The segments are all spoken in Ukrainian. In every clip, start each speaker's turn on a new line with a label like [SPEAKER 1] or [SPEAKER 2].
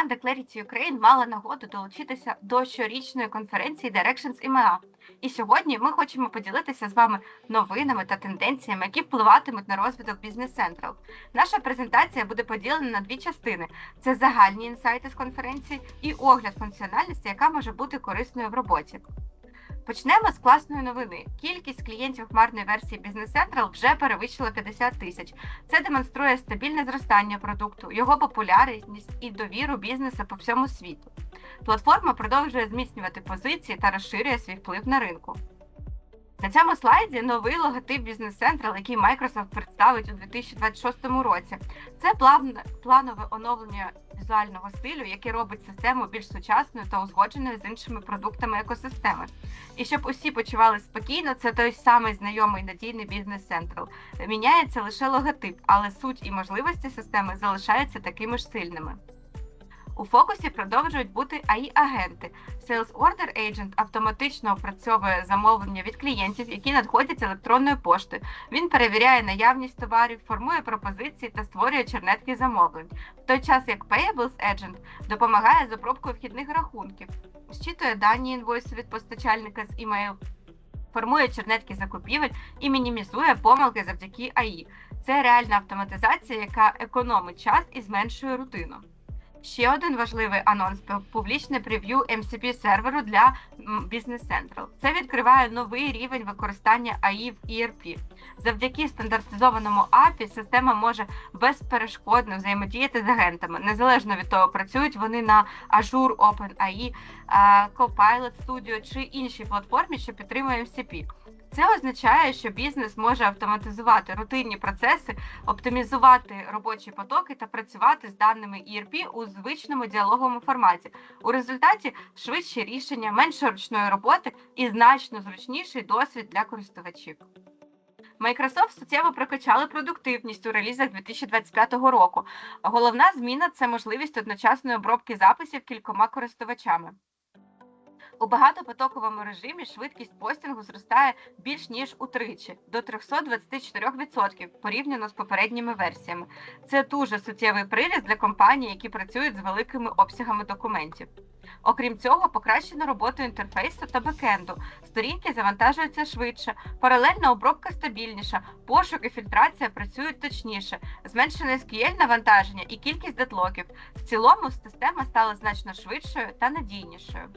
[SPEAKER 1] команда Clarity Ukraine мала нагоду долучитися до щорічної конференції Directions IMEA. І сьогодні ми хочемо поділитися з вами новинами та тенденціями, які впливатимуть на розвиток бізнес Central. Наша презентація буде поділена на дві частини: це загальні інсайти з конференції і огляд функціональності, яка може бути корисною в роботі. Почнемо з класної новини. Кількість клієнтів хмарної версії Business Central вже перевищила 50 тисяч. Це демонструє стабільне зростання продукту, його популярність і довіру бізнесу по всьому світу. Платформа продовжує зміцнювати позиції та розширює свій вплив на ринку. На цьому слайді новий логотип Business Central, який Microsoft представить у 2026 році. Це планове оновлення візуального стилю, яке робить систему більш сучасною та узгодженою з іншими продуктами екосистеми. І щоб усі почували спокійно, це той самий знайомий надійний Business Central. Міняється лише логотип, але суть і можливості системи залишаються такими ж сильними. У фокусі продовжують бути AI-агенти. Sales Order Agent автоматично опрацьовує замовлення від клієнтів, які надходять електронною поштою. Він перевіряє наявність товарів, формує пропозиції та створює чернетки замовлень. В той час як Payables Agent допомагає з обробкою вхідних рахунків, зчитує дані інвойсу від постачальника з імейл, формує чернетки закупівель і мінімізує помилки завдяки AI. Це реальна автоматизація, яка економить час і зменшує рутину. Ще один важливий анонс публічне прев'ю MCP серверу для Business Central. Це відкриває новий рівень використання AI в ERP. Завдяки стандартизованому API система може безперешкодно взаємодіяти з агентами, незалежно від того, працюють вони на Azure OpenAI, Copilot Studio чи іншій платформі, що підтримує MCP. Це означає, що бізнес може автоматизувати рутинні процеси, оптимізувати робочі потоки та працювати з даними ERP у звичному діалоговому форматі. У результаті швидші рішення, менше ручної роботи і значно зручніший досвід для користувачів. Microsoft суттєво прокачали продуктивність у релізах 2025 року. Головна зміна це можливість одночасної обробки записів кількома користувачами. У багатопотоковому режимі швидкість постінгу зростає більш ніж утричі до 324% порівняно з попередніми версіями. Це дуже суттєвий приріст для компаній, які працюють з великими обсягами документів. Окрім цього, покращено роботу інтерфейсу та бекенду. Сторінки завантажуються швидше, паралельна обробка стабільніша, пошук і фільтрація працюють точніше, зменшене SQL навантаження і кількість дедлоків. В цілому система стала значно швидшою та надійнішою.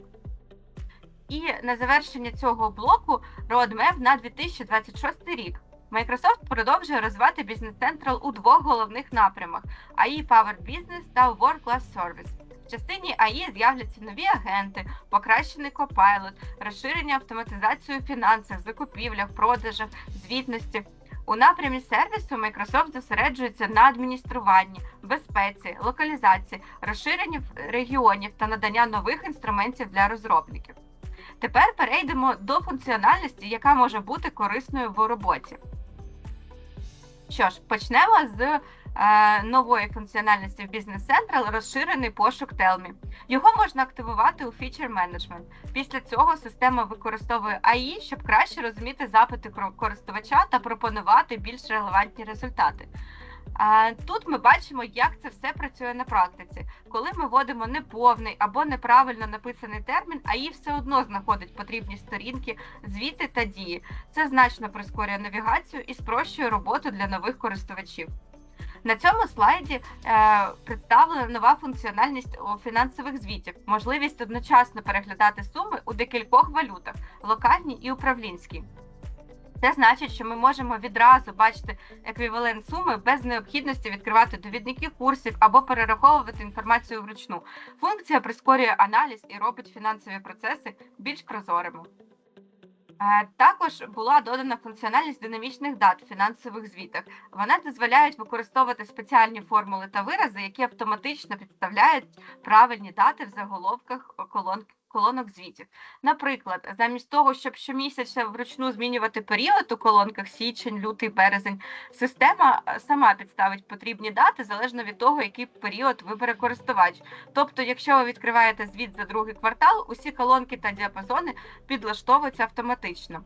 [SPEAKER 1] І на завершення цього блоку Roadmap на 2026 рік. Microsoft продовжує розвивати Business Central у двох головних напрямах: AI Powered Business та World Class Service. В частині AI з'являться нові агенти, покращений Copilot, розширення автоматизації у фінансах, закупівлях, продажах, звітності. У напрямі сервісу Microsoft зосереджується на адмініструванні, безпеці, локалізації, розширенні регіонів та надання нових інструментів для розробників. Тепер перейдемо до функціональності, яка може бути корисною в роботі. Що ж, почнемо з е, нової функціональності в Business Central розширений пошук Tell Me. Його можна активувати у Feature Management. Після цього система використовує AI, щоб краще розуміти запити користувача та пропонувати більш релевантні результати. Тут ми бачимо, як це все працює на практиці. Коли ми вводимо неповний або неправильно написаний термін, АІ все одно знаходить потрібні сторінки, звіти та дії. Це значно прискорює навігацію і спрощує роботу для нових користувачів. На цьому слайді е, представлена нова функціональність фінансових звітів, можливість одночасно переглядати суми у декількох валютах локальній і управлінській. Це значить, що ми можемо відразу бачити еквівалент суми без необхідності відкривати довідники курсів або перераховувати інформацію вручну. Функція прискорює аналіз і робить фінансові процеси більш прозорими. Е, також була додана функціональність динамічних дат в фінансових звітах. Вони дозволяють використовувати спеціальні формули та вирази, які автоматично підставляють правильні дати в заголовках колонки колонок звітів. Наприклад, замість того, щоб щомісяця вручну змінювати період у колонках січень, лютий, березень, система е, сама підставить потрібні дати залежно від того, який період вибере користувач. Тобто, якщо ви відкриваєте звіт за другий квартал, усі колонки та діапазони підлаштовуються автоматично.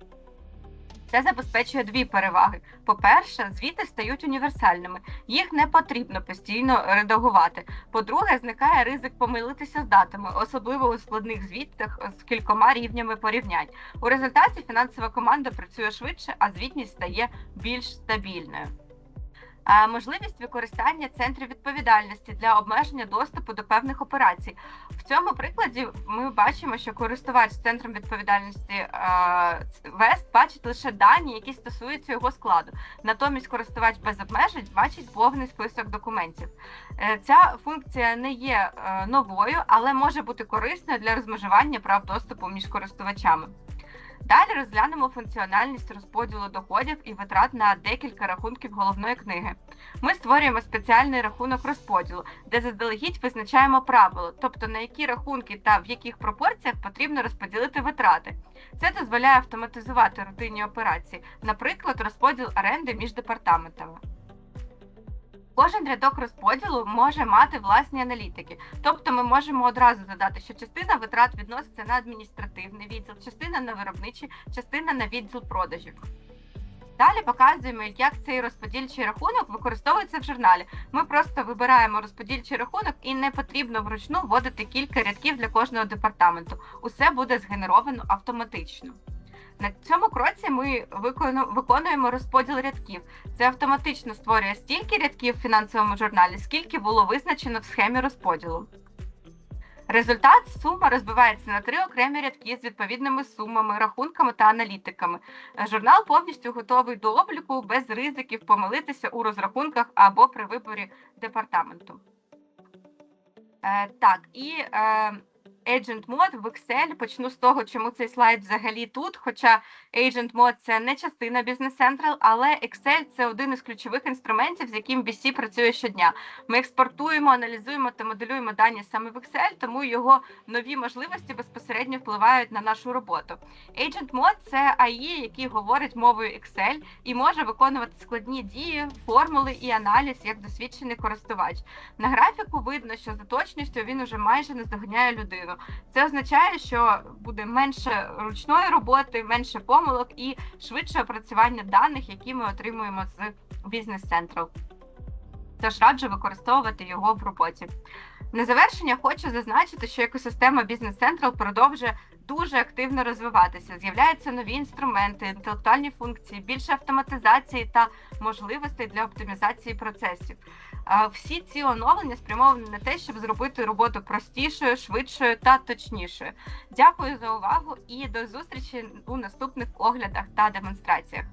[SPEAKER 1] Це забезпечує дві переваги. По-перше, звіти стають універсальними, їх не потрібно постійно редагувати. По-друге, зникає ризик помилитися з датами, особливо у складних звітах з кількома рівнями порівнянь. У результаті фінансова команда працює швидше, а звітність стає більш стабільною. Можливість використання центрів відповідальності для обмеження доступу до певних операцій. В цьому прикладі ми бачимо, що користувач центром відповідальності е, ВЕС бачить лише дані, які стосуються його складу. Натомість користувач без обмежень бачить повний список документів. Е, Ця функція не є е, новою, але може бути корисною для розмежування прав доступу між користувачами. Далі розглянемо функціональність розподілу доходів і витрат на декілька рахунків головної книги. Ми створюємо спеціальний рахунок розподілу, де заздалегідь визначаємо правило, тобто на які рахунки та в яких пропорціях потрібно розподілити витрати. Це дозволяє автоматизувати рутинні операції, наприклад, розподіл оренди між департаментами. Кожен рядок розподілу може мати власні аналітики, тобто ми можемо одразу задати, що частина витрат відноситься на адміністративний відділ, частина на виробничий, частина на відділ продажів. Далі показуємо, як цей розподільчий рахунок використовується в журналі. Ми просто вибираємо розподільчий рахунок і не потрібно вручну вводити кілька рядків для кожного департаменту. Усе буде згенеровано автоматично. На цьому кроці ми викону- виконуємо розподіл рядків. Це автоматично створює стільки рядків в фінансовому журналі, скільки було визначено в схемі розподілу. Результат сума розбивається на три окремі рядки з відповідними сумами, рахунками та аналітиками. Журнал повністю готовий до обліку без ризиків помилитися у розрахунках або при виборі департаменту. Е, так, і е, Agent Mode в Excel. Почну з того, чому цей слайд взагалі тут. Хоча Agent Mode – це не частина Business Central, але Excel – це один із ключових інструментів, з яким BC працює щодня. Ми експортуємо, аналізуємо та моделюємо дані саме в Excel, тому його нові можливості безпосередньо впливають на нашу роботу. Agent Mode – це AI, який говорить мовою Excel і може виконувати складні дії, формули і аналіз як досвідчений користувач. На графіку видно, що за точністю він уже майже наздоганяє людину. Це означає, що буде менше ручної роботи, менше помилок і швидше опрацювання даних, які ми отримуємо з Business Central. Тож раджу використовувати його в роботі. На завершення хочу зазначити, що екосистема Business Central продовжує дуже активно розвиватися. З'являються нові інструменти, інтелектуальні функції, більше автоматизації та можливостей для оптимізації процесів. Всі ці оновлення спрямовані на те, щоб зробити роботу простішою, швидшою та точнішою. Дякую за увагу і до зустрічі у наступних оглядах та демонстраціях.